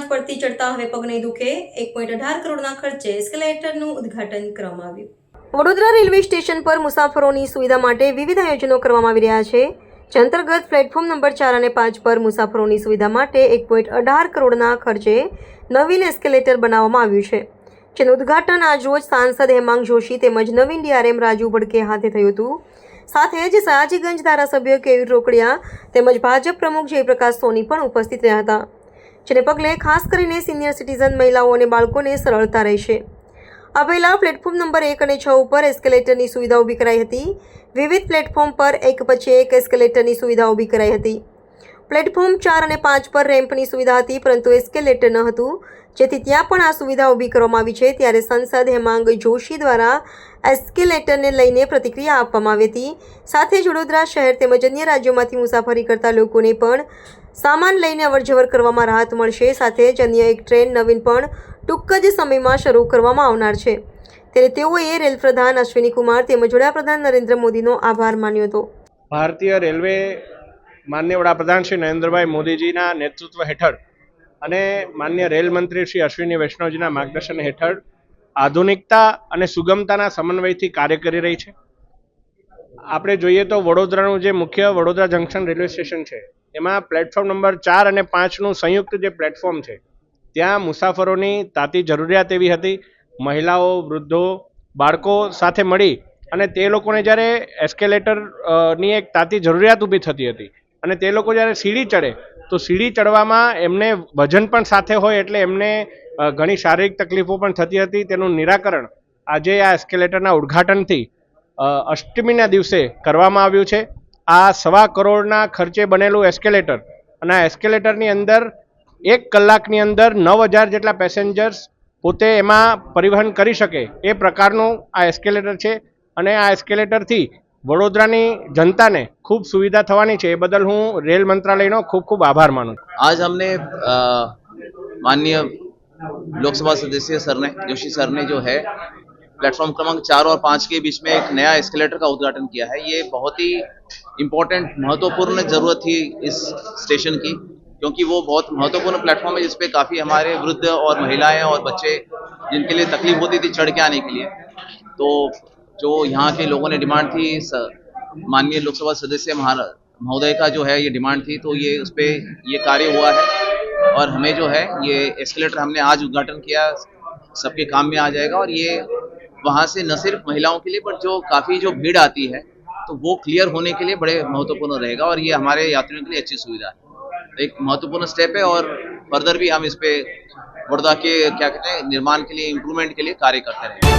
ચડતા હવે પગ નહીં દુખે. એક પોઈન્ટ અઢાર કરોડના ખર્ચે એસ્કેલેટરનું ઉદ્ઘાટન કરવામાં આવ્યું. વડોદરા રેલવે સ્ટેશન પર મુસાફરોની સુવિધા માટે વિવિધ આયોજનો કરવામાં આવી રહ્યા છે. જે અંતર્ગત પ્લેટફોર્મ નંબર ચાર અને પાંચ પર મુસાફરોની સુવિધા માટે એક પોઈન્ટ અઢાર કરોડના ખર્ચે નવીન એસ્કેલેટર બનાવવામાં આવ્યું છે. જેનું ઉદ્ઘાટન આજરોજ સાંસદ હેમાંગ જોશી તેમજ નવીન ડીઆરએમ રાજુ ભડકે હાથે થયું હતું. સાથે જ સયાજીગંજ ધારાસભ્ય કેવી રોકડિયા તેમજ ભાજપ પ્રમુખ જયપ્રકાશ સોની પણ ઉપસ્થિત રહ્યા હતા. જેને પગલે ખાસ કરીને સિનિયર સિટીઝન મહિલાઓ અને બાળકોને સરળતા રહેશે. આ પહેલાં પ્લેટફોર્મ નંબર એક અને છ ઉપર એસ્કેલેટરની સુવિધા ઊભી કરાઈ હતી. વિવિધ પ્લેટફોર્મ પર એક પછી એક એસ્કેલેટરની સુવિધા ઊભી કરાઈ હતી. પ્લેટફોર્મ ચાર અને પાંચ પર રેમ્પની સુવિધા હતી, પરંતુ એસ્કેલેટર ન હતું. જેથી ત્યાં પણ આ સુવિધા ઊભી કરવામાં આવી છે. ત્યારે સંસદ હેમાંગ જોશી દ્વારા એસ્કેલેટરને લઈને પ્રતિક્રિયા આપવામાં આવી હતી. સાથે જ વડોદરા શહેર તેમજ અન્ય રાજ્યોમાંથી મુસાફરી કરતા લોકોને પણ સામાન લઈને અવરજવર કરવામાં રાહત મળશે. સાથે જ અન્ય એક ટ્રેન નવીન પણ ટૂંક જ સમયમાં શરૂ કરવામાં આવનાર છે. ત્યારે તેઓએ રેલ પ્રધાન અશ્વિની કુમાર તેમજ વડાપ્રધાન નરેન્દ્ર મોદીનો આભાર માન્યો હતો. ભારતીય રેલવે માન્ય વડાપ્રધાન શ્રી નરેન્દ્રભાઈ મોદીજીના નેતૃત્વ હેઠળ અને માન્ય રેલ મંત્રી શ્રી અશ્વિની વૈષ્ણવજીના માર્ગદર્શન હેઠળ આધુનિકતા અને સુગમતાના સમન્વયથી કાર્ય કરી રહી છે. આપણે જોઈએ તો વડોદરાનું જે મુખ્ય વડોદરા જંકશન રેલવે સ્ટેશન છે, એમાં પ્લેટફોર્મ નંબર ચાર અને પાંચનું સંયુક્ત જે પ્લેટફોર્મ છે, ત્યાં મુસાફરોની તાતી જરૂરિયાત એવી હતી, મહિલાઓ, વૃદ્ધો, બાળકો સાથે મળી અને તે લોકોને જ્યારે એસ્કેલેટરની એક તાતી જરૂરિયાત ઊભી થતી હતી અને તે લોકો જ્યારે સીડી ચડે, તો સીડી ચડવામાં એમને વજન પણ સાથે હોય એટલે એમને ઘણી શારીરિક તકલીફો પણ થતી હતી. તેનું નિરાકરણ આજે આ એસ્કેલેટરના ઉદ્ઘાટનથી અષ્ટમીના દિવસે કરવામાં આવ્યું છે. આ સવા કરોડના ખર્ચે બનેલું એસ્કેલેટર અને આ એસ્કેલેટરની અંદર એક કલાકની અંદર નવ હજાર જેટલા પેસેન્જર્સ પોતે એમાં પરિવહન કરી શકે એ પ્રકારનું આ એસ્કેલેટર છે. અને આ એસ્કેલેટરથી વડોદરાની જનતાને ખૂબ સુવિધા થવાની છે એ બદલ હું રેલ મંત્રાલયનો ખૂબ ખૂબ આભાર માનું છું आज हमने अ, माननीय लोकसभा सदस्य सर ने जोशी सर ने जो है प्लेटफॉर्म क्रमांक चार और पाँच के बीच में एक नया एस्केलेटर का उद्घाटन किया है ये बहुत ही इम्पोर्टेंट महत्वपूर्ण जरूरत थी इस स्टेशन की क्योंकि वो बहुत महत्वपूर्ण प्लेटफॉर्म है जिसपे काफ़ी हमारे वृद्ध और महिलाएं और बच्चे जिनके लिए तकलीफ होती थी चढ़ के आने के लिए तो जो यहाँ के लोगों ने डिमांड थी माननीय लोकसभा सदस्य महोदय का जो है ये डिमांड थी तो ये उस पर ये कार्य हुआ है। और हमें जो है ये एस्केलेटर हमने आज उद्घाटन किया, सबके काम में आ जाएगा और ये वहाँ से न सिर्फ़ महिलाओं के लिए बट जो काफ़ी जो भीड़ आती है तो वो क्लियर होने के लिए बड़े महत्वपूर्ण रहेगा और ये हमारे यात्रियों के लिए अच्छी सुविधा है। एक महत्वपूर्ण स्टेप है और फर्दर भी हम इस पे वडोदरा के, क्या कहते हैं, निर्माण के लिए इम्प्रूवमेंट के लिए कार्य करते रहेंगे।